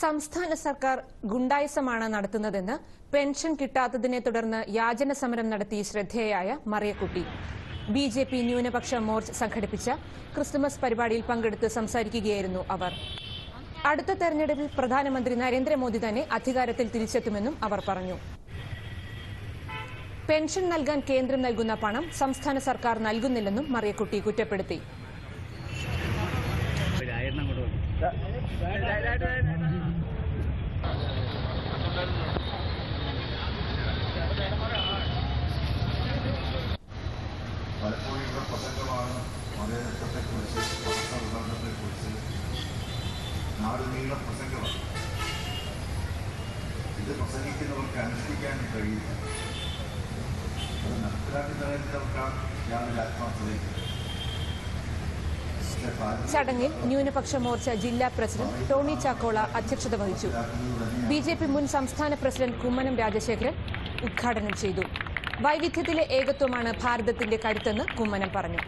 സംസ്ഥാന സർക്കാർ ഗുണ്ടായിസമാണ് നടത്തുന്നതെന്ന് പെൻഷൻ കിട്ടാത്തതിനെ തുടർന്ന് യാചന സമരം നടത്തി ശ്രദ്ധേയായ മറിയക്കുട്ടി. ബി ജെ പി ന്യൂനപക്ഷ മോർച്ച് സംഘടിപ്പിച്ച ക്രിസ്തുമസ് പരിപാടിയിൽ പങ്കെടുത്ത് സംസാരിക്കുകയായിരുന്നു അവർ. അടുത്ത തെരഞ്ഞെടുപ്പിൽ പ്രധാനമന്ത്രി നരേന്ദ്രമോദി തന്നെ അധികാരത്തിൽ തിരിച്ചെത്തുമെന്നും അവർ പറഞ്ഞു. പെൻഷൻ നൽകാൻ കേന്ദ്രം നൽകുന്ന പണം സംസ്ഥാന സർക്കാർ നൽകുന്നില്ലെന്നും മറിയക്കുട്ടി കുറ്റപ്പെടുത്തി. പ്രസംഗമാണ് മതേതത്വത്തെക്കുറിച്ച് മതസൗഹാർദ്ദത്തെക്കുറിച്ച് നാടുനീള പ്രസംഗമാണ് ഇത് പ്രസംഗിക്കുന്നവർക്ക് അനുഷ്ഠിക്കാൻ കഴിയില്ല അത് നടപ്പിലാക്കി തരുന്നവർക്കാണ് യാതൊരു ആത്മാർത്ഥതയില്ല പക്ഷേ പാലം ചടങ്ങിൽ ന്യൂനപക്ഷ മോർച്ച ജില്ലാ പ്രസിഡന്റ് ടോണി ചാക്കോള അധ്യക്ഷത വഹിച്ചു. ബി ജെ പി മുൻ സംസ്ഥാന പ്രസിഡന്റ് കുമ്മനം രാജശേഖരൻ ഉദ്ഘാടനം ചെയ്തു. വൈവിധ്യത്തിലെ ഏകത്വമാണ് ഭാരതത്തിന്റെ കരുത്തെന്ന് കുമ്മനം പറഞ്ഞു